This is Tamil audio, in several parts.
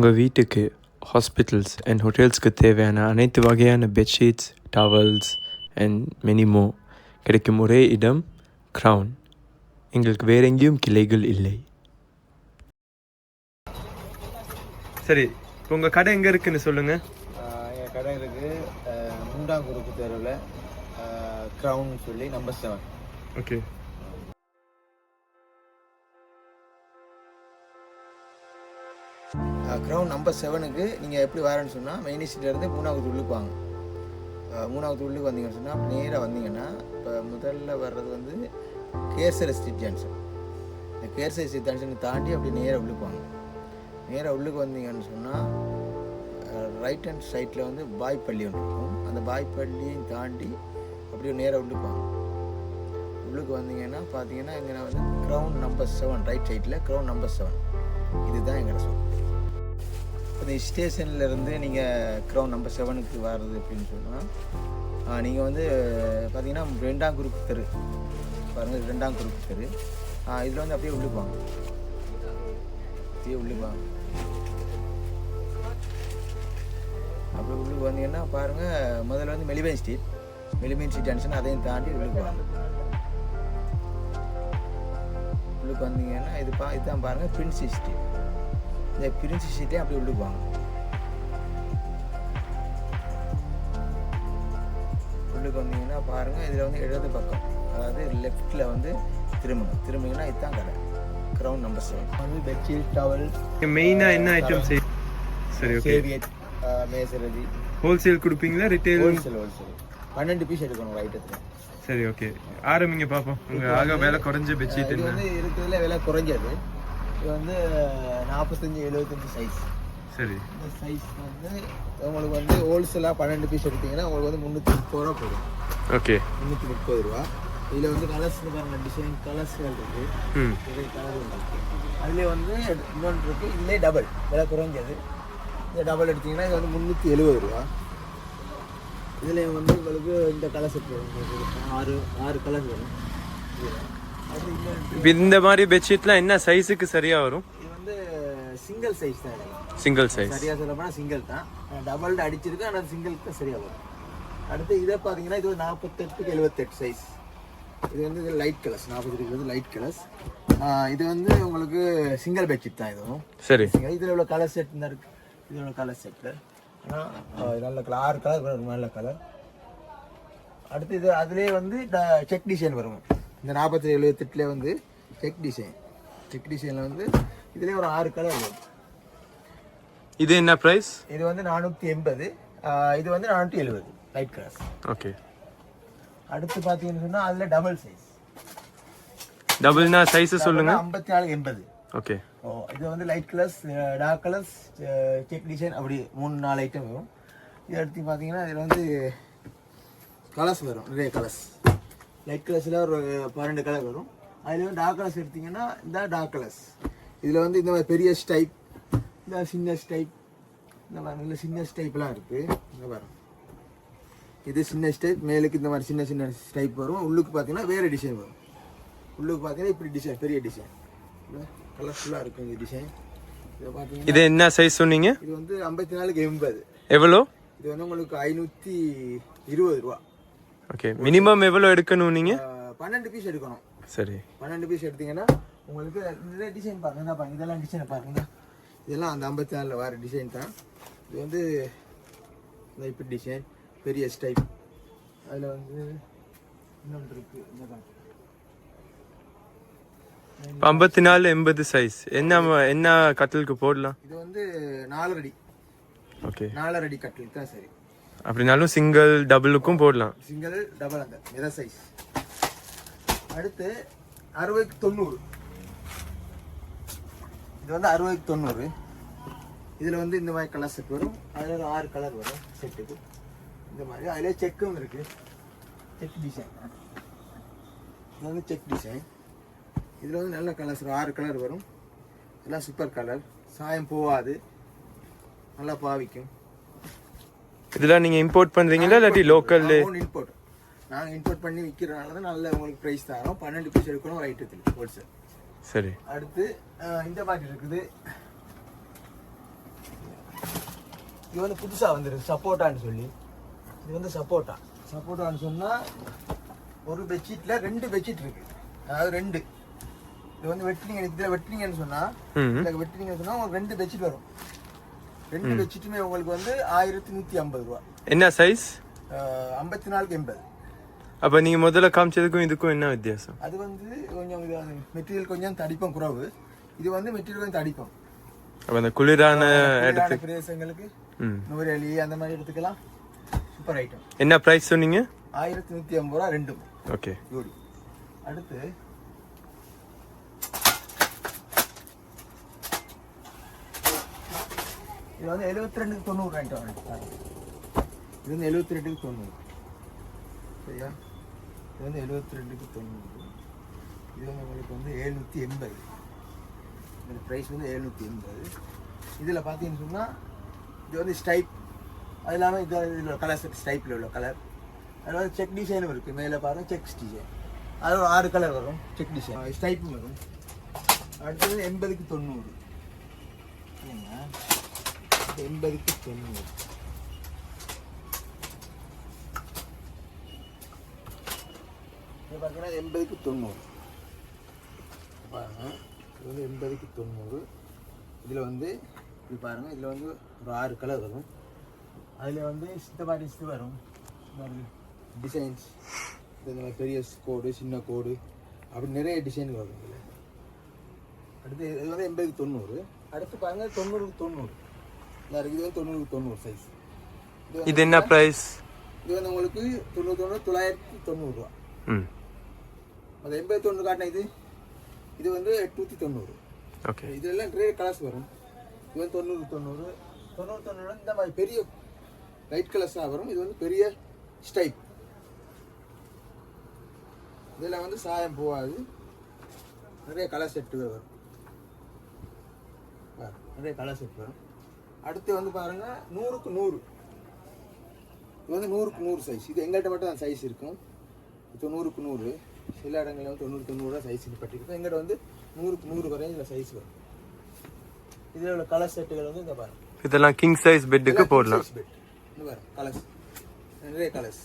உங்கள் வீட்டுக்கு ஹாஸ்பிட்டல்ஸ் அண்ட் ஹோட்டல்ஸ்க்கு தேவையான அனைத்து வகையான பெட்ஷீட்ஸ் டவல்ஸ் அண்ட் மெனிமோ கிடைக்கும் ஒரே இடம் க்ரௌன் எங்களுக்கு வேற எங்கேயும் கிளைகள் இல்லை. சரி இப்போ உங்கள் கடை எங்கே இருக்குன்னு சொல்லுங்கள் என் கடை இருக்கு ஆஹ் மூன்றாம் குறுக்கு தெருவில் க்ரௌன் சொல்லி number seven okay ground number செவனுக்கு நீங்கள் எப்படி வரேன்னு சொன்னால் மெயின் ஸ்ட்ரீட்லேருந்து மூணாவது உள்ளுக்கு வாங்க. மூணாவது உள்ளுக்கு வந்தீங்கன்னு சொன்னால் நேராக வந்தீங்கன்னா இப்போ முதல்ல வர்றது வந்து கேசரி ஸ்ட்ரீட் ஜங்ஷன் இந்த கேசரி ஸ்ட்ரீட் ஜங்ஷனை தாண்டி அப்படி நேராக உள்ளுக்கு வாங்க. நேராக உள்ளுக்கு வந்தீங்கன்னு சொன்னால் ரைட் ஹேண்ட் சைட்டில் வந்து பாய்ப்பள்ளி ஒன்று இருக்கும். அந்த பாய்ப்பள்ளியும் தாண்டி அப்படியே நேராக உள்ளுக்கு வாங்க. உள்ளுக்கு வந்தீங்கன்னா பார்த்தீங்கன்னா இங்கே வந்து க்ரௌண்ட் நம்பர் செவன் ரைட் சைட்டில் க்ரௌண்ட் நம்பர் செவன் இதுதான் எங்கள் சொல். இந்த ஸ்டேஷன்லேருந்து நீங்கள் க்ரௌண்ட் நம்பர் செவனுக்கு வர்றது அப்படின்னு சொன்னால் நீங்கள் வந்து பார்த்தீங்கன்னா ரெண்டாம் குரூப் தெரு. பாருங்கள் ரெண்டாம் குரூப் தெரு. இதில் வந்து அப்படியே உள்ளுப்பாங்க அப்படியே உள்ளுப்பாங்க அப்படி அப்படியே உள்ளுக்கு வந்தீங்கன்னா பாருங்கள் முதல்ல வந்து மெலிபேன் ஸ்ட்ரீட். மெலிபேன் ஸ்ட்ரீட் ஜங்ஷன் அதையும் தாண்டி உள்ளுக்கு வாங்க. உள்ளுக்கு வந்தீங்கன்னா இது பா இதுதான் பாருங்கள் பிரின்சி ஸ்ட்ரீட். இந்த பிரின்சி ஸ்ட்ரீட்லேயே அப்படியே உள்ளுக்கு வாங்க உள்ளுக்கு வந்தீங்கன்னா பாருங்கள் இதில் வந்து இடது பக்கம் அதாவது லெஃப்ட்டில் வந்து திரும்பணும் திரும்பிங்கன்னா இதுதான் கடை க்ரௌண்ட் நம்பர் செவன் வந்து பெட்ஷீட் டவல் மெயினாக என்ன ஐட்டம் சரி ஓகே சேவியட் மேசரதி ஹோல்சேல் கொடுப்பீங்களா ரிட்டைல் ஹோல்சேல் ஹோல்சேல் பன்னெண்டு பீஸ் எடுக்கணும் ஒரு ஐட்டத்தில் சரி ஓகே ஆரம்பிங்க பார்ப்போம் உங்கள் ஆக வேலை குறைஞ்ச பெட்ஷீட் வந்து இருக்கிறதுல விலை குறைஞ்சது. இது வந்து நாற்பத்தஞ்சு எழுபத்தஞ்சு சைஸ் சரி. இந்த சைஸ் வந்து உங்களுக்கு வந்து ஹோல்சேலாக பன்னெண்டு பீஸ் எடுத்தீங்கன்னா உங்களுக்கு வந்து முந்நூற்றி முப்பது ரூபா போடும் ஓகே. முந்நூற்றி முப்பது ரூபா. இதில் வந்து கலர்ஸ் பாருங்க டிசைன் கலர்ஸ்கள் இருக்குது ம். நிறைய கலர் இருக்குது அதுலேயே வந்து இன்னொன்று இருக்குது இதுலேயே டபுள் விலை குறைஞ்சது. இந்த டபுள் எடுத்தீங்கன்னா இது வந்து முந்நூற்றி எழுபது ரூபா. இதில் வந்து உங்களுக்கு இந்த கலர் செட் வரும் உங்களுக்கு ஆறு ஆறு கலர் வரும். இதுல. இந்த மாதிரி பெட்ஷீட்லாம் என்ன சைஸுக்கு சரியாக வரும்? இது வந்து சிங்கிள் சைஸ் தான் சிங்கிள் சைஸ் சரியா சொல்ல போனால் சிங்கிள் தான் டபுள் அடிச்சிருக்கு ஆனால் சிங்கிள் தான் சரியா வரும். அடுத்து இதை பார்த்தீங்கன்னா இது ஒரு நாற்பத்தெட்டுக்கு எழுபத்தெட்டு சைஸ் இது வந்து இது லைட் கலர்ஸ் நாற்பத்தெட்டுக்கு வந்து லைட் கலர்ஸ் இது வந்து உங்களுக்கு சிங்கிள் பெட்ஷீட் தான் இதுவும் சரி. இதில் உள்ள கலர் செட் தான் இருக்கு. இது உள்ள கலர் செட்டு ஆனால் நல்ல கலர் ஆறு கலர் நல்ல கலர் அடுத்து இது அதுலேயே வந்து செக் டிசைன் வரும். இந்த நாற்பத்தி எழுபத்தெட்டுலேயே வந்து செக் டிசைன் செக் டிசைனில் வந்து இதுலேயே ஒரு ஆறு கலர் வரும். இது என்ன ப்ரைஸ் இது வந்து நானூற்றி எண்பது. இது வந்து நானூற்றி எழுபது. லைட் கலர்ஸ் ஓகே அடுத்து பார்த்தீங்கன்னு சொன்னால் அதில் டபுள் சைஸ் டபுள்னா சைஸு சொல்லுங்க. ஐம்பத்தி நாலு எண்பது. ஓகே ஓ இது வந்து light colours dark colours check design அப்படி மூணு நாலு ஐட்டம் வரும். இது அடுத்து பார்த்தீங்கன்னா இதில் வந்து கலர்ஸ் வரும். நிறைய கலர்ஸ் லைட் கலர்ஸில் ஒரு பன்னெண்டு கலர் வரும். அதில் வந்து டார்க் கலர்ஸ் எடுத்தீங்கன்னா இந்த டார்க் கலர்ஸ் இதில் வந்து இந்த மாதிரி பெரிய ஸ்டைப் இந்த சின்ன ஸ்டைப் இந்த மாதிரி நல்ல சின்ன ஸ்டைப்லாம் இருக்குது இந்த பாருங்க இது சின்ன ஸ்டைப் மேலுக்கு இந்த மாதிரி சின்ன சின்ன ஸ்டைப் வரும். உள்ளுக்கு பார்த்தீங்கன்னா வேறு டிசைன் வரும். உள்ளுக்கு பார்த்தீங்கன்னா இப்படி டிசைன் பெரிய டிசைன் கலர்ஃபுல்லாக இருக்கும் இந்த டிசைன் இதை பார்த்தீங்கன்னா இது என்ன சைஸ் சொன்னீங்க? இது வந்து ஐம்பத்தி நாலுக்கு எண்பது. எவ்வளோ? இது வந்து உங்களுக்கு ஐநூற்றி இருபது ரூபா. ஓகே மினிமம் எவ்வளோ எடுக்கணும் நீங்கள் பன்னெண்டு பீஸ் எடுக்கணும். சரி. பன்னெண்டு பீஸ் எடுத்தீங்கன்னா உங்களுக்கு இந்த டிசைன் பாருங்க பாருங்க இதெல்லாம் டிசைனை பாருங்க இதெல்லாம் அந்த ஐம்பத்தி நாலில் வர டிசைன் தான். இது வந்து இந்த இப்படி டிசைன் பெரிய ஸ்டைப் அதில் வந்து இன்னொன்று இருக்குது இந்த பாருங்க. இப்போ ஐம்பத்தி நாலு எண்பது சைஸ் என்ன என்ன கட்டிலுக்கு போடலாம்? இது வந்து நாலரடி ஓகே நாலரடி கட்டில் தான் சரி. அப்படின்னாலும் சிங்கிள் டபுளுக்கும் போடலாம். சிங்கிள் டபுள் அந்த மித சைஸ் அடுத்து அறுபதுக்கு தொண்ணூறு இது வந்து அறுபதுக்கு தொண்ணூறு இதில் வந்து இந்த மாதிரி கலர் செட் வரும். அதில் ஒரு ஆறு கலர் வரும் செட்டுக்கு இந்த மாதிரி. அதிலே செக்கும் இருக்குது செக் டிசைன் இது வந்து செக் டிசைன் இதில் வந்து நல்ல கலர்ஸ் வரும். ஆறு கலர் வரும். எல்லாம் சூப்பர் கலர் சாயம் போகாது. நல்லா பாவிக்கும். இதெல்லாம் நீங்கள் இம்போர்ட் பண்ணுறீங்களா இல்லாட்டி லோக்கல் இம்போர்ட் நாங்கள் இம்போர்ட் பண்ணி விற்கிறனால தான் நல்ல உங்களுக்கு ப்ரைஸ் தரோம். பன்னெண்டு பீஸ் எடுக்கணும் ஒரு ஐட்டத்தில் ஹோல்சேல் சரி. அடுத்து இந்த மாதிரி இருக்குது. இது வந்து புதுசாக வந்துருக்கு சப்போட்டான்னு சொல்லி. இது வந்து சப்போட்டா. சப்போட்டான்னு சொன்னால் ஒரு பெட்ஷீட்டில் ரெண்டு பெட்ஷீட் இருக்கு. அதாவது ரெண்டு. இது வந்து வெட்டினீங்க இதில் வெட்டினீங்கன்னு சொன்னால் இதில் வெட்டினீங்கன்னு சொன்னால் உங்களுக்கு ரெண்டு பெட்ஷீட் வரும். ரெண்டு பெட்ஷீட்டுமே உங்களுக்கு வந்து ஆயிரத்தி நூற்றி ஐம்பது ரூபா. என்ன சைஸ் ஐம்பத்தி நாலுக்கு எண்பது. அப்போ நீங்கள் முதல்ல காமிச்சதுக்கும் இதுக்கும் என்ன வித்தியாசம்? அது வந்து கொஞ்சம் இது மெட்டீரியல் கொஞ்சம் தடிப்பம் குறைவு. இது வந்து மெட்டீரியல் கொஞ்சம் தடிப்பம். அப்போ அந்த குளிரான இடத்துக்கு பிரதேசங்களுக்கு நுவரெலி அந்த மாதிரி இடத்துக்கெல்லாம் சூப்பர் ஐட்டம் என்ன ப்ரைஸ் சொன்னீங்க? ஆயிரத்தி நூற்றி ஐம்பது ரூபா ரெண்டும். ஓகே ஜோடி. அடுத்து இது வந்து எழுபத்தி ரெண்டுக்கு தொண்ணூறு ஐட்டம் இது வந்து எழுபத்தி ரெண்டுக்கு தொண்ணூறு. சரியா? இது வந்து எழுபத்தி ரெண்டுக்கு தொண்ணூறு. இது வந்து உங்களுக்கு வந்து எழுநூற்றி எண்பது. இந்த ப்ரைஸ் வந்து எழுநூற்றி எண்பது. இதில் பார்த்தீங்கன்னு சொன்னால் இது வந்து ஸ்டைப் அது இல்லாமல் இது இதில் கலர் ஸ்டைப்பில் உள்ள கலர் அதில் வந்து செக் டிசைனும் இருக்குது மேலே பாருங்க செக்ஸ் டிசைன் அது ஒரு ஆறு கலர் வரும் செக் டிசைன் ஸ்டைப்பும் வரும். அடுத்தது எண்பதுக்கு தொண்ணூறு. சரிங்களா? எண்பதுக்கு தொண்ணூறு இது பார்த்தீங்கன்னா எண்பதுக்கு தொண்ணூறு. பாருங்க இது வந்து எண்பதுக்கு தொண்ணூறு. இதில் வந்து இது பாருங்க இதில் வந்து ஒரு ஆறு கலர் வரும். அதில் வந்து இந்த மாதிரி வரும். டிசைன்ஸ் இந்த மாதிரி பெரிய கோடு சின்ன கோடு அப்படி நிறைய டிசைன் வரும் இதில். அடுத்து இது வந்து எண்பதுக்கு தொண்ணூறு. அடுத்து பாருங்க தொண்ணூறுக்கு தொண்ணூறு. இந்த இருக்கு, இது வந்து தொண்ணூறுக்கு தொண்ணூறு சைஸ் இது என்ன ப்ரைஸ் இது வந்து உங்களுக்கு தொண்ணூறு தொண்ணூறு தொள்ளாயிரத்தி தொண்ணூறுரூவா ம் அது எண்பது தொண்ணூறு காட்டின இது இது வந்து எட்நூற்றி தொண்ணூறு ஓகே இதெல்லாம் நிறைய கலர்ஸ் வரும் இது வந்து தொண்ணூறு தொண்ணூறு தொண்ணூறு தொண்ணூறு இந்த மாதிரி பெரிய லைட் கலர்ஸாக வரும் இது வந்து பெரிய ஸ்டைப் இதில் வந்து சாயம் போகாது நிறைய கலர் செட்டுகள் வரும் நிறைய கலர் செட் வரும் அடுத்து வந்து பாருங்க நூறுக்கு நூறு. இது வந்து நூறுக்கு நூறு சைஸ் இது எங்கள்கிட்ட மட்டும் தான் சைஸ் இருக்கும். தொண்ணூறுக்கு நூறு. சில இடங்களில் வந்து தொண்ணூறு தொண்ணூறு சைஸ் பட்டிருக்கும். எங்கிட்ட வந்து நூறுக்கு நூறு வரையும் இதில் சைஸ் வரும். இதில் உள்ள கலர் செட்டுகள் வந்து இந்த பாருங்க. இதெல்லாம் கிங் சைஸ் பெட்டுக்கு போடலாம். bed. இந்த பாருங்க கலர்ஸ் நிறைய கலர்ஸ்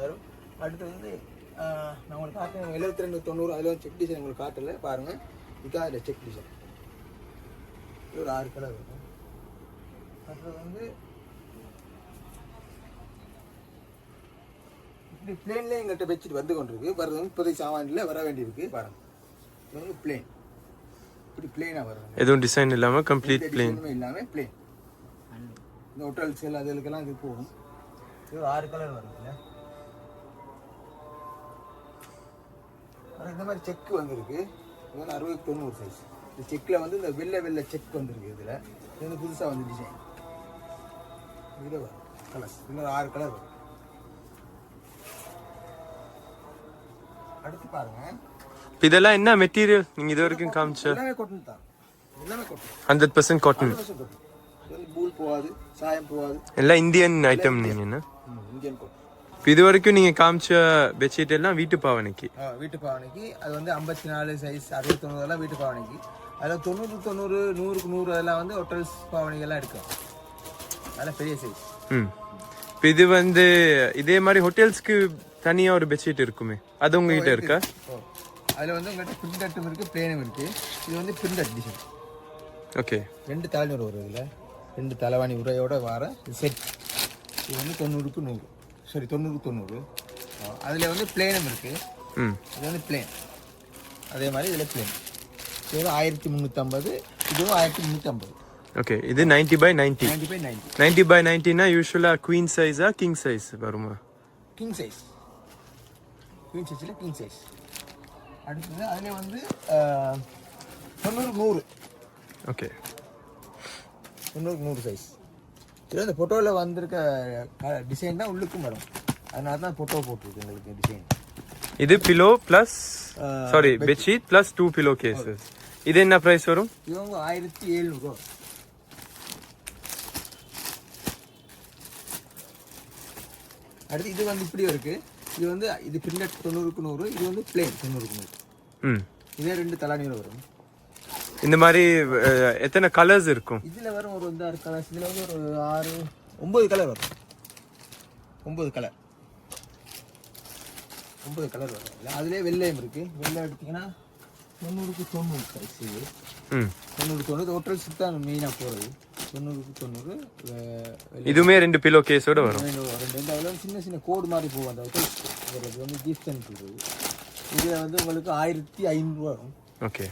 வரும். அடுத்து வந்து நான் உங்களுக்கு காட்டுறேன். எழுபத்தி ரெண்டு தொண்ணூறு அதில் செக் டிசைன் உங்களுக்கு காட்டல. பாருங்க. இதுதான் அதில் செக் டிசைன் இது ஒரு ஆறு கலர் வரும் அடுத்தது வந்து இப்படி பிளேன்லேயே எங்கள்கிட்ட பெட்ஷீட் வந்து கொண்டிருக்கு. வர்றது வந்து இப்போதைக்கு சாமானில் வர வேண்டியிருக்கு. பாருங்க. இது வந்து பிளேன் இப்படி பிளேனாக வரும் எதுவும் டிசைன் இல்லாமல் கம்ப்ளீட் பிளேன் இல்லாமல் பிளேன் இந்த ஹோட்டல்ஸ் எல்லாம் அதுகளுக்கெல்லாம் இது போகும். இது ஆறு கலர் வருதுல்ல அப்புறம் இந்த மாதிரி செக் வந்திருக்கு. இது வந்து அறுபது தொண்ணூறு சைஸ் இந்த செக்கில் வந்து இந்த வெள்ளை வெள்ளை செக் வந்திருக்கு இதில். இது வந்து புதுசாக வந்து டிசைன் வரும். கலர்ஸ் இன்னொரு ஆறு கலர் வரும். அடுத்து பாருங்க. இதெல்லாம் என்ன மெட்டீரியல் நீங்கள் இது வரைக்கும் காமிச்ச எல்லாமே கொட்டன் தான். எல்லாமே கொட்டன் ஹண்ட்ரட் பர்சன்ட் காட்டன் இது பூல் போகாது சாயம் போகாது. எல்லாம் இந்தியன் ஐட்டம் நீங்கள் என்ன? இந்தியன் கோட் இப்போ இது வரைக்கும் நீங்கள் காமிச்ச பெட்ஷீட் எல்லாம் வீட்டு பாவனைக்கு வீட்டு பாவனைக்கு அது வந்து ஐம்பத்தி நாலு சைஸ் அறுபத்தி தொண்ணூறுலாம் வீட்டு பாவனைக்கு அதில் தொண்ணூறு தொண்ணூறு நூறுக்கு நூறு அதெல்லாம் வந்து ஹோட்டல்ஸ் பாவனைகள்லாம் எடுக்கும். அதெல்லாம் பெரிய சைஸ் ம். இப்போ இது வந்து இதே மாதிரி ஹோட்டல்ஸ்க்கு தனியாக ஒரு பெட்ஷீட் இருக்குமே. அது உங்ககிட்ட இருக்கா. அதில் வந்து உங்கள்கிட்ட பிரிண்டட்டும் இருக்குது பிளேனும் இருக்குது இது வந்து பிரிண்டட் டிசைன் ஓகே. ரெண்டு தலைநூறு வரும் இதில். ரெண்டு தலைவாணி உரையோட வர செட் இது வந்து தொண்ணூறுக்கு நூறு. சாரி தொண்ணூறுக்கு தொண்ணூறு. அதில் வந்து பிளேனும் இருக்குது ம். இது வந்து பிளேன் அதே மாதிரி இதில் பிளேன் இது ஆயிரத்தி முந்நூற்றம்பது இதுவும் ஆயிரத்தி முந்நூற்றம்பது ஓகே இது ninety by ninety ninety by ninety ninety by நைன்டினா யூஸ்வலாக குவீன் சைஸா கிங் சைஸ் வருமா? கிங் சைஸ் குயின் சைஸில் கிங் சைஸ் அடுத்தது அதில் வந்து தொண்ணூறு நூறு. ஓகே தொண்ணூறு நூறு சைஸ் இது அந்த ஃபோட்டோவில் வந்திருக்க டிசைன் தான் உள்ளுக்கும் வரும். அதனால தான் ஃபோட்டோ போட்டிருக்கு எங்களுக்கு டிசைன் இது pillow plus sorry bedsheet plus two pillow cases இது என்ன ப்ரைஸ் வரும்? இவங்க ஆயிரத்தி எழுநூறுவா அடுத்து இது வந்து இப்படி இருக்கு. இது வந்து இது பின்னட் தொண்ணூறுக்கு நூறு இது வந்து பிளேன் தொண்ணூறுக்கு நூறு. ம். இதே ரெண்டு தலானியில் வரும். இந்த மாதிரி எத்தனை கலர்ஸ் இருக்கும்? இதில் வரும் ஒரு இந்த கலர்ஸ் இதில் வந்து ஒரு ஆறு ஒம்பது கலர் வரும். ஒம்பது கலர் ஒம்பது கலர் வரும். இல்லை அதுலேயே வெள்ளையும் இருக்குது வெள்ளை எடுத்திங்கன்னா தொண்ணூறுக்கு தொண்ணூறு சைஸ் தொண்ணூறு தொண்ணூறு ஹோட்டல்ஸுக்கு தான் மெயினாக போகிறது தொண்ணூறுக்கு தொண்ணூறு இதுவுமே ரெண்டு பிலோ கேஸோட வரும். ரெண்டு அதில் சின்ன சின்ன கோடு மாதிரி போகும் அந்த வர்றது வந்து கீஃப்டன் சொல்கிறது இதில் வந்து உங்களுக்கு ஆயிரத்தி ஐநூறுரூவா வரும். ஓகே.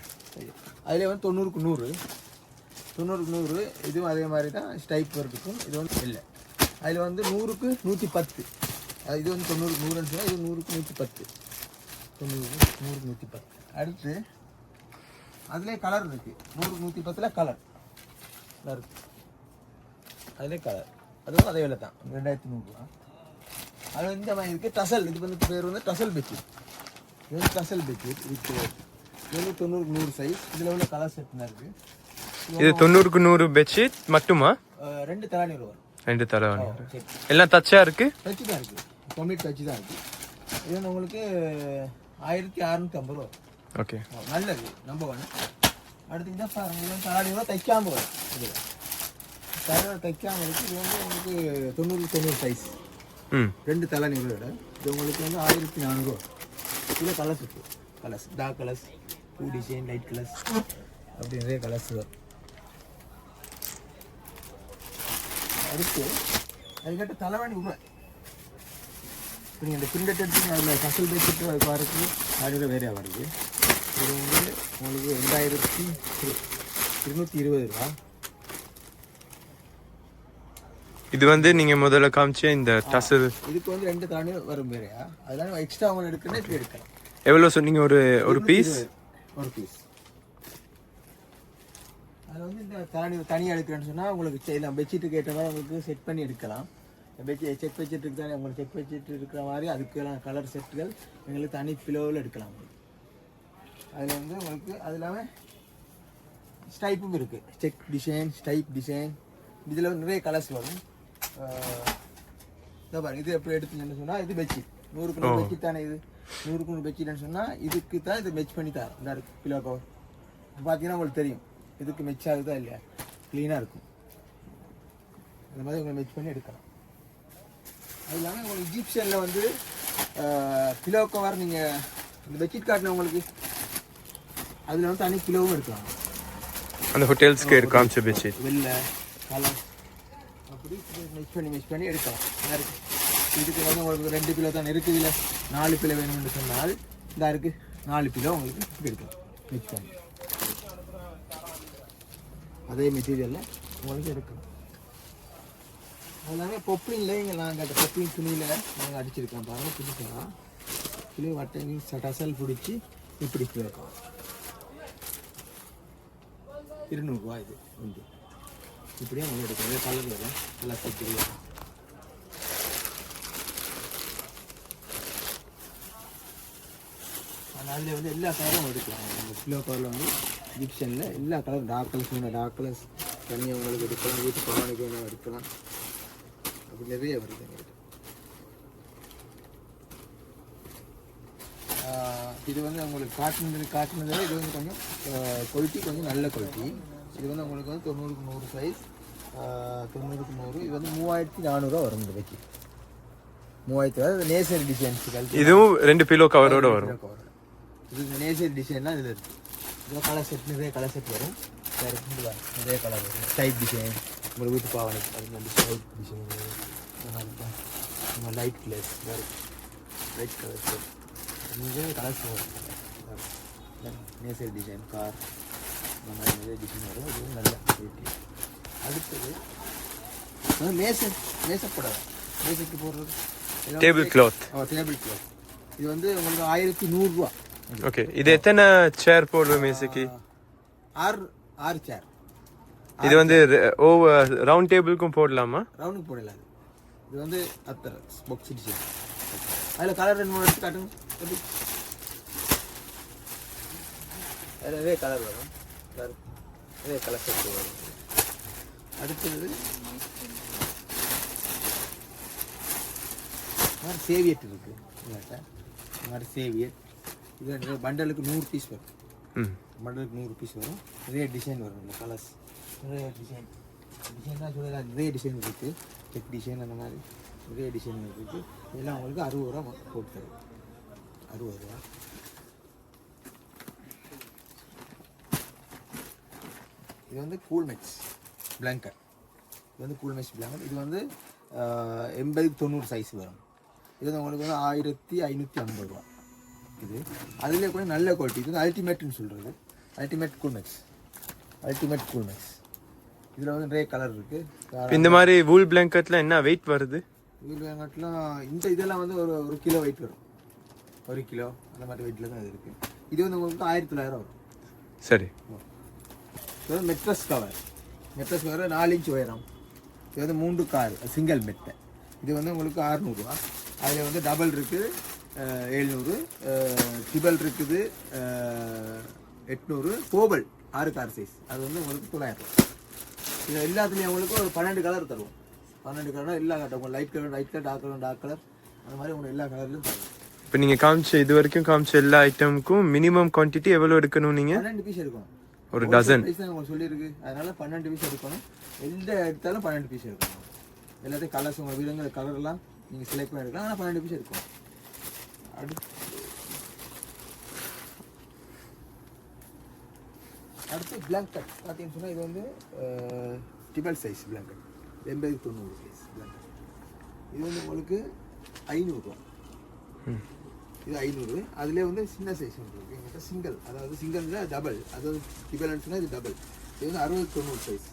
அதில் வந்து தொண்ணூறுக்கு நூறு. தொண்ணூறுக்கு நூறு இதுவும் அதே மாதிரி தான் ஸ்டைப் இருக்கும். இது வந்து இல்லை. அதில் வந்து நூறுக்கு நூற்றி பத்து. இது வந்து தொண்ணூறுக்கு நூறுன்னு சொன்னால் இது நூறுக்கு நூற்றி பத்து. தொண்ணூறுக்கு நூறுக்கு நூற்றி பத்து. அடுத்து அதுலேயே கலர் இருக்குது நூறுக்கு நூற்றி பத்தில் கலர் இருக்கு. அதுலேயே கலர் அதுவும் அதே விலை தான் ரெண்டாயிரத்தி நூறுரூவா அது இந்த மாதிரி இருக்குது டசல். இது வந்து பேர் வந்து டசல் பெட்ஷீட் இது வந்து டசல் பெட்ஷீட் இதுக்கு இது வந்து தொண்ணூறுக்கு நூறு சைஸ் இதில் உள்ள கலர் செட்னா இருக்குது இது தொண்ணூறுக்கு நூறு பெட்ஷீட் மட்டுமா? ரெண்டு தலாணி வரும் ரெண்டு தலை வாங்கி சரி. எல்லாம் தச்சா இருக்கு? தச்சு தான் இருக்குது கம்ப்ளீட் தச்சு தான் இருக்குது இது வந்து உங்களுக்கு ஆயிரத்தி அறநூற்றி ஐம்பது ரூபா. ஓகே. நல்லது. நம்பர் ஒன் அடுத்து இந்த வந்து ரூபா தைக்காமல் வரும் இது தலாணி தைக்காமல் இருக்கு. இது வந்து உங்களுக்கு தொண்ணூறு தொண்ணூறு சைஸ் ம். ரெண்டு தலை நிறுவோட இது உங்களுக்கு வந்து ஆயிரத்தி நானூறுவா இதில் கலர்ஸ் இருக்கு. Colours dark colours two design light colours அப்படி நிறைய கலர்ஸ் வரும் அடுத்து அதுக்கிட்ட தலைவாணி உண்மை இப்போ நீங்கள் இந்த பிரிண்டட் எடுத்து அதில் கசல் பேசிட்டு அது பாருக்கு அதில் வேறையாக வருது இது வந்து உங்களுக்கு ரெண்டாயிரத்தி இருநூற்றி இருபது ரூபா. இது வந்து நீங்க முதல்ல காமிச்ச இந்த டசல். இதுக்கு வந்து ரெண்டு தாண்டி வரும் வேறையா? அதெல்லாம் எக்ஸ்ட்ரா அவங்க எடுக்கணும் இப்படி எடுக்கலாம்? எவ்வளவு சொன்னீங்க ஒரு ஒரு பீஸ் ஒரு பீஸ் அது வந்து இந்த தனி தனியாக எடுக்கிறேன்னு சொன்னால் உங்களுக்கு செய்யலாம் பெட்ஷீட்டுக்கு ஏற்ற மாதிரி உங்களுக்கு செட் பண்ணி எடுக்கலாம். பெட்ஷீட் செக் பெட்ஷீட்டுக்கு தானே உங்களுக்கு செக் பெட்ஷீட் இருக்கிற மாதிரி அதுக்கெல்லாம் கலர் செட்டுகள் எங்களுக்கு தனி பிலோவில் எடுக்கலாம். அதில் வந்து உங்களுக்கு அது இல்லாமல் ஸ்டைப்பும் இருக்குது செக் டிசைன் ஸ்டைப் டிசைன் இதில் நிறைய கலர்ஸ் வரும். இதோ பாருங்க இது எப்படி எடுத்தீங்கன்னு சொன்னால் இது பெட்ஷீட் நூறுக்கு நூறு பெட்ஷீட் தானே இது? நூறுக்கு நூறு பெட்ஷீட்னு சொன்னால் இதுக்கு தான் இது மெச் பண்ணி தரோம் இந்த இருக்கு பிலோ கவர் பார்த்தீங்கன்னா உங்களுக்கு தெரியும். இதுக்கு மெச் ஆகுதா இல்லையா? க்ளீனாக இருக்கும். இந்த மாதிரி உங்களை மெச் பண்ணி எடுக்கலாம். அது இல்லாமல் உங்களுக்கு இஜிப்ஷனில் வந்து பிலோ கவர் நீங்கள் இந்த பெட்ஷீட் காட்டின உங்களுக்கு அதில் வந்து தனி கிலோவும் எடுக்கலாம். அந்த ஹோட்டல்ஸ்க்கு காமிச்ச பெட்ஷீட் வெள்ளை கலர். இப்படி மிக்ஸ் பண்ணி மிக்ஸ் பண்ணி எடுக்கலாம். இதா இதுக்கு வந்து உங்களுக்கு ரெண்டு கிலோ தான் இருக்குது இல்லை நாலு கிலோ வேணும்னு சொன்னால் இந்த இருக்குது நாலு கிலோ உங்களுக்கு எடுக்கலாம். மிக்ஸ் பண்ணி. அதே மெட்டீரியலில் உங்களுக்கு எடுக்கலாம். அதுதாங்க பொப்பின்ல இங்கே நாங்கள் அந்த பொப்பின் துணியில் நாங்கள் அடிச்சிருக்கோம் பாருங்கள் பிடிச்சோம்னா கிளி வட்டையும் டசல் பிடிச்சி இப்படி இருக்கோம் இருநூறுவா இது வந்து. இப்படியே அவங்க எடுக்கிறது கலர் வரும் நல்லா செட்டு அதனால வந்து எல்லா கலரும் எடுக்கலாம். இந்த கிலோ கலரில் வந்து ஜிப்ஷனில் எல்லா கலரும் டார்க் கலர்ஸ் வேணும் டார்க் கலர்ஸ் தண்ணி உங்களுக்கு எடுக்கலாம். வீட்டு பவானிக்கு வேணும் எடுக்கலாம். அப்படி நிறைய வருது எங்கள்கிட்ட இது வந்து உங்களுக்கு காட்டுனது காட்டுனதில் இது வந்து கொஞ்சம் குவாலிட்டி கொஞ்சம் நல்ல குவாலிட்டி இது வந்து உங்களுக்கு வந்து தொண்ணூறுக்கு நூறு சைஸ் தொண்ணூறுக்கு நூறு. இது வந்து மூவாயிரத்தி நானூறுரூவா வரும் இந்த பைக்கு மூவாயிரத்தி அதாவது நேசர் டிசைன்ஸுகள் இதுவும் ரெண்டு பிலோ கவரோட வரும். இது இந்த நேசர் டிசைன்லாம் இதில் இருக்குது இதில் கலர் செட் நிறைய கலர் செட் வரும். வேறு நிறைய கலர் வரும். டைப் டிசைன் உங்கள் வீட்டு பாவனை அது மாதிரி டைப் டிசைன் நம்ம லைட் கலர்ஸ் வேறு லைட் கலர்ஸ் நிறைய கலர்ஸ் வரும். நேசர் டிசைன் கார் நிறைய டிசைன் வரும் இது நல்ல குவாலிட்டி அடுத்தது வந்து மேசன் மேசப்படாது மேசைக்கு போடுறது table cloth oh table cloth இது வந்து உங்களுக்கு ஆயிரத்தி நூறுரூவா ஓகே இது எத்தனை சேர் போடுவோம் மேசைக்கு ஆறு ஆறு சேர் இது வந்து ஓவர் ரவுண்ட் டேபிளுக்கும் போடலாமா? ரவுண்டுக்கு போடலாது இது. வந்து அத்தரை பாக்ஸ் டிசைன் அதில் கலர் ரெண்டு மூணு எடுத்து காட்டுங்க. அதில் கலர் வரும். கலர் செட் வரும். அடுத்தது மாதிரி சேவியட் இருக்கு. எங்கள்கிட்ட இந்த மாதிரி சேவியட். இது பண்டலுக்கு நூறு பீஸ் வரும். ம். மண்டலுக்கு நூறு பீஸ் வரும். நிறைய டிசைன் வரும். இந்த கலர்ஸ் நிறைய டிசைன் டிசைன்லாம் சொல்லலாம் நிறைய டிசைன் இருக்குது செக் டிசைன் அந்த மாதிரி. நிறைய டிசைன் இருக்குது இதெல்லாம் உங்களுக்கு அறுபது ரூபா போட்டு தரும் அறுபது ரூபா. இது வந்து கூல் மெக்ஸ் பிளாங்கட் இது வந்து கூல் மெக்ஸ் பிளாங்கட் இது வந்து எண்பதுக்கு தொண்ணூறு சைஸ் வரும். இது வந்து உங்களுக்கு வந்து ஆயிரத்தி ஐநூற்றி ஐம்பது ரூபா. இது. அதில் கூட நல்ல குவாலிட்டி இது வந்து அல்டிமேட்னு சொல்கிறது ultimate cool max ultimate cool max இதில் வந்து நிறைய கலர் இருக்குது இந்த மாதிரி வூல் பிளாங்கெட்ல என்ன வெயிட் வருது? வீல் வேங்காட்டிலாம் இந்த இதெல்லாம் வந்து ஒரு ஒரு கிலோ வெயிட் வரும். ஒரு கிலோ அந்த மாதிரி வெயிட்டில் தான் இது இருக்குது இது வந்து உங்களுக்கு ஆயிரத்தி தொள்ளாயிரம் வரும். சரி. இது மெட்ரஸ் கவர் மெட்ரஸ் கவர் நாலு இன்ச் உயரம். இது வந்து மூன்று கார் சிங்கிள் மெட்டை இது வந்து உங்களுக்கு அறுநூறுவா அதில் வந்து டபுள் இருக்குது எழுநூறு ட்ரிபிள் இருக்குது எட்நூறு. கோபல் ஆறு கார் சைஸ் அது வந்து உங்களுக்கு தொள்ளாயிரம் இது எல்லாத்துலேயும் உங்களுக்கு ஒரு பன்னெண்டு கலர் தருவோம். பன்னெண்டு கலர் எல்லா கலர் உங்களுக்கு light colour light colour dark colour dark colour அந்த மாதிரி உங்களுக்கு எல்லா கலர்லையும் இப்போ நீங்க காமிச்ச இது வரைக்கும் காமிச்ச எல்லா ஐட்டமுக்கும் மினிமம் குவான்டிட்டி எவ்வளவு எடுக்கணும் நீங்க? பன்னெண்டு பீஸ் எடுக்கணும். ஒரு டசன் பீஸ் தான் உங்களுக்கு சொல்லியிருக்கு. அதனால பன்னெண்டு பீஸ் எடுக்கணும். எந்த எடுத்தாலும் பன்னெண்டு பீஸ் எடுக்கணும். எல்லாத்தையும் கலர்ஸ் உங்கள் வீடுங்கிற கலர்லாம் நீங்கள் செலக்ட் பண்ணி எடுக்கலாம். ஆனால் பன்னெண்டு பீஸ் எடுக்கணும். அடுத்து அடுத்து பிளாங்கட் பார்த்தீங்கன்னு சொன்னால் இது வந்து டிபல் சைஸ் பிளாங்கட் எண்பது தொண்ணூறு சைஸ் பிளாங்கட் இது வந்து உங்களுக்கு ஐநூறுரூவா இது ஐநூறு. அதுலேயே வந்து சின்ன சைஸ் ஒன்று இருக்குது எங்கிட்ட சிங்கிள் அதாவது சிங்கிள்னா டபுள் அதாவது டிபல்னு இது டபுள் இது வந்து அறுபது தொண்ணூறு சைஸ்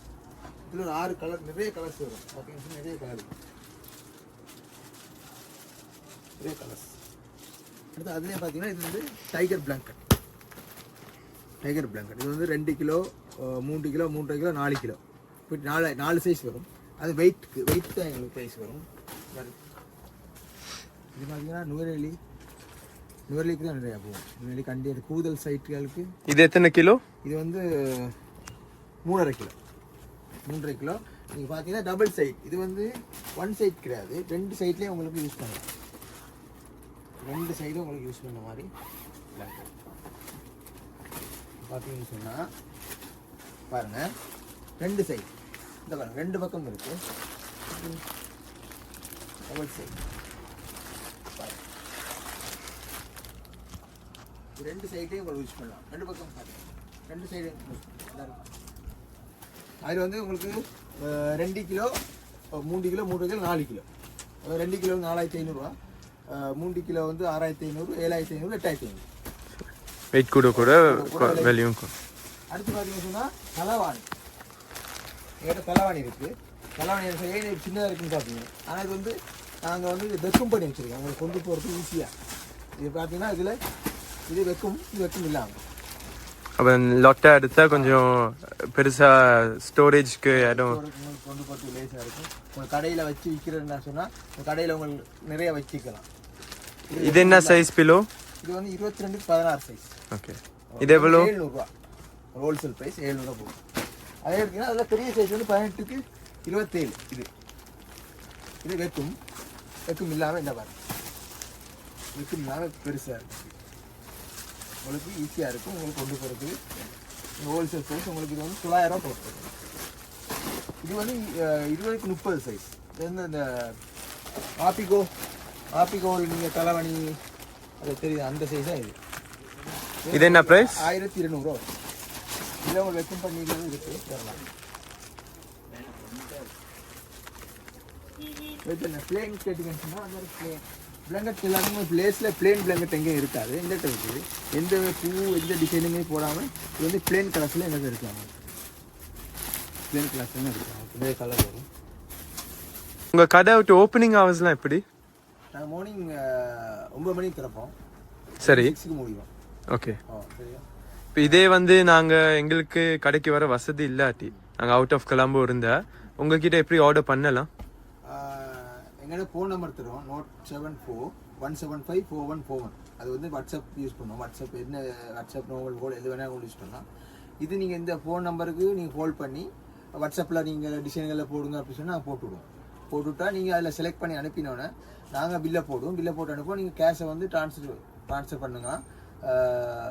இதில் ஒரு ஆறு கலர் நிறைய கலர்ஸ் வரும். பார்த்தீங்கன்னா நிறைய கலர் நிறைய கலர்ஸ் அடுத்து அதுலேயே பார்த்தீங்கன்னா இது வந்து டைகர் பிளாங்கட் டைகர் பிளாங்கட் இது வந்து ரெண்டு கிலோ மூன்று கிலோ மூன்றரை கிலோ நாலு கிலோ. இப்போ நாலு நாலு சைஸ் வரும். அது வெயிட்டுக்கு வெயிட் தான் எங்களுக்கு ப்ரைஸ் வரும். இது பார்த்தீங்கன்னா நுவரெலி நுவரெலிக்கு தான் நிறையா போகும். நுவரெலி கண்டி அது கூதல் சைட்டுகளுக்கு. இது எத்தனை கிலோ? இது வந்து மூணரை கிலோ. மூன்றரை கிலோ. நீங்கள் பார்த்தீங்கன்னா டபுள் சைட் இது வந்து ஒன் சைட் கிடையாது. ரெண்டு சைட்லேயும் உங்களுக்கு யூஸ் பண்ணலாம். ரெண்டு சைடும் உங்களுக்கு யூஸ் பண்ண மாதிரி. பார்த்தீங்கன்னு சொன்னால் பாருங்கள் ரெண்டு சைடு இந்த பாருங்க ரெண்டு பக்கம் இருக்கு. டபுள் சைடு ரெண்டு சைட்டையும் உங்களுக்கு யூஸ் பண்ணலாம். ரெண்டு பக்கம் ரெண்டு சைடு அதில் வந்து உங்களுக்கு ரெண்டு கிலோ மூன்று கிலோ மூன்று கிலோ நாலு கிலோ. ரெண்டு கிலோ நாலாயிரத்தி ஐநூறுரூவா மூன்று கிலோ வந்து ஆறாயிரத்தி ஐநூறு ஏழாயிரத்தி ஐநூறு எட்டாயிரத்தி ஐநூறு. வெயிட் கூட கூட வேல்யூம் அடுத்து பார்த்தீங்கன்னு சொன்னால் தலைவாணி. என்கிட்ட தலைவாணி இருக்குது தலைவாணி ஏன் சின்னதாக இருக்குன்னு பார்த்தீங்க ஆனால் இது வந்து நாங்கள் வந்து வெக்கும் பண்ணி வச்சுருக்கோம். உங்களுக்கு கொண்டு போகிறது ஈஸியாக இது பார்த்தீங்கன்னா இதில் இது வெக்கும் இது வெக்கும் இல்லாமல் அப்போ லொட்டை எடுத்தா கொஞ்சம் பெருசா ஸ்டோரேஜ்க்கு இடம் கொண்டு போகிறது லேசாக இருக்கும். உங்கள் கடையில் வச்சு விற்கிறேன்னு சொன்னால் உங்கள் கடையில் உங்களுக்கு நிறைய வச்சுக்கலாம் இது என்ன சைஸ் பிலோ இது வந்து இருபத்தி ரெண்டுக்கு பதினாறு சைஸ் ஓகே இது எவ்வளோ? ஏழ்நூறுரூவா ஹோல்சேல் ப்ரைஸ் ஏழ்நூறுவா போகும். அதே எடுத்தீங்கன்னா அதில் பெரிய சைஸ் வந்து பதினெட்டுக்கு இருபத்தேழு இது. இது வெக்கும். வெக்கும் இல்லாமல் இந்த பாருங்க. வெக்கும் இல்லாமல் பெருசாக இருக்கும் உங்களுக்கு ஈஸியாக இருக்கும். உங்களுக்கு கொண்டு போகிறதுக்கு ஹோல்சேல் ப்ரைஸ் உங்களுக்கு இது வந்து தொள்ளாயிரம் போட்டு இது வந்து இருபதுக்கு முப்பது சைஸ் இது வந்து இந்த ஆப்பிகோ ஆப்பிகோவில் நீங்கள் தலைவணி அது தெரியுது. அந்த சைஸ் தான் இது. இது என்ன பிரைஸ் ஆயிரத்தி இருநூறுவா இதில் உங்களுக்கு வெக்கம் பண்ணிக்கிறது இருக்கு தரலாம். இப்போ இந்த பிளேன் கேட்டிங்கன்னு சொன்னால் அந்த பிளேன் பிளாங்கெட் எல்லாருமே பிளேஸில் பிளேன் பிளாங்கெட் எங்கேயும் இருக்காது. எங்கிட்ட இருக்குது எந்த பூ எந்த டிசைனுமே போடாமல் இது வந்து பிளேன் கலர்ஸில் எங்கிட்ட இருக்காங்க? பிளேன் கலர்ஸ்லாம் இருக்காங்க? நிறைய கலர் வரும். உங்க கடை விட்டு ஓப்பனிங் ஹவர்ஸ்லாம் எப்படி? நாங்கள் மார்னிங் ஒம்பது மணிக்கு திறப்போம். சரி. சிக்ஸுக்கு முடியும். ஓகே. இப்போ இதே வந்து நாங்க எங்களுக்கு கடைக்கு வர வசதி இல்லாட்டி நாங்க அவுட் ஆஃப் கிளம்பு இருந்தா உங்ககிட்ட எப்படி ஆர்டர் பண்ணலாம்? எங்கள்கிட்ட ஃபோன் நம்பர் தரும் note seven four one seven five four one four one அது வந்து வாட்ஸ்அப் யூஸ் பண்ணுவோம். வாட்ஸ்அப் என்ன வாட்ஸ்அப் நோவல் கோல் எது வேணால் யூஸ் பண்ணலாம். இது நீங்கள் இந்த ஃபோன் நம்பருக்கு நீங்கள் ஹோல்ட் பண்ணி வாட்ஸ்அப்பில் நீங்கள் டிசைன்களில் போடுங்க அப்படின்னு சொன்னால் போட்டுவிடுவோம் போட்டுவிட்டா நீங்கள் அதில் செலக்ட் பண்ணி அனுப்பினோன்னே நாங்கள் பில்லை போடுவோம். பில்லை போட்டு அனுப்புவோம். நீங்கள் கேஷை வந்து ட்ரான்ஸ்ஃபர் ட்ரான்ஸ்ஃபர் பண்ணுங்க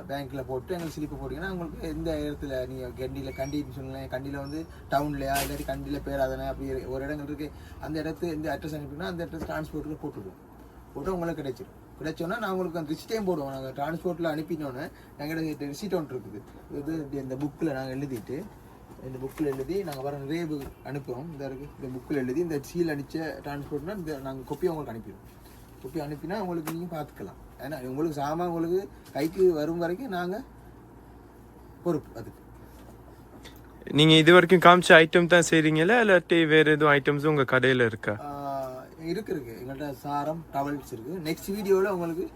பேங்க்கில் போட்டு எங்களுக்கு ஸ்லிப்பு போட்டிங்கன்னா உங்களுக்கு எந்த இடத்துல நீங்கள் கண்டியில் கண்டின்னு சொன்னேன் கண்டியில் வந்து டவுன்லையா இல்லாட்டி கண்டியில் பேராதனை அப்படி ஒரு இடங்கள் இருக்குது அந்த இடத்து எந்த அட்ரஸ் அனுப்பினா அந்த அட்ரஸ் டிரான்ஸ்போர்ட்டில் போட்டுருவோம். போட்டு உங்களுக்கு கிடைச்சிடும் கிடைச்சோன்னா நான் உங்களுக்கு அந்த ரிசிட்டையும் போடுவோம். நாங்கள் டிரான்ஸ்போர்ட்டில் அனுப்பினோன்னே எங்கள்கிட்ட ரிசிட் ஒன்று இருக்குது. இது இந்த புக்கில் நாங்கள் எழுதிட்டு இந்த புக்கில் எழுதி நாங்கள் வர நிறைய அனுப்புகிறோம் அனுப்புவோம் இந்த இருக்குது இந்த புக்கில் எழுதி இந்த சீல் அடித்த டிரான்ஸ்போர்ட்னா இந்த நாங்கள் கொப்பி உங்களுக்கு அனுப்பிடுவோம். கொப்பி அனுப்பினா உங்களுக்கு நீங்கள் பார்த்துக்கலாம் ஏன்னா உங்களுக்கு சாமான் உங்களுக்கு கைக்கு வரும் வரைக்கும் நாங்கள் பொறுப்பு அதுக்கு. நீங்கள் இது வரைக்கும் காமிச்ச ஐட்டம் தான் செய்கிறீங்களா இல்லாட்டி வேறு எதுவும் ஐட்டம்ஸும் உங்கள் கடையில் இருக்கா? இருக்கு இருக்கு. எங்கள்கிட்ட சாரம் டவல்ஸ் இருக்குது நெக்ஸ்ட் வீடியோவில் உங்களுக்கு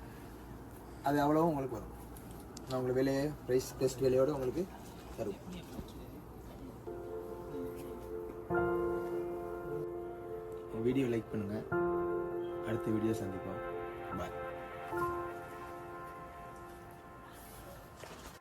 அது அவ்வளோவும் உங்களுக்கு வரும். நான் உங்களுக்கு விலையை ப்ரைஸ் பெஸ்ட் விலையோட உங்களுக்கு தருவோம். வீடியோ லைக் பண்ணுங்கள் அடுத்த வீடியோ சந்திப்போம். பாய்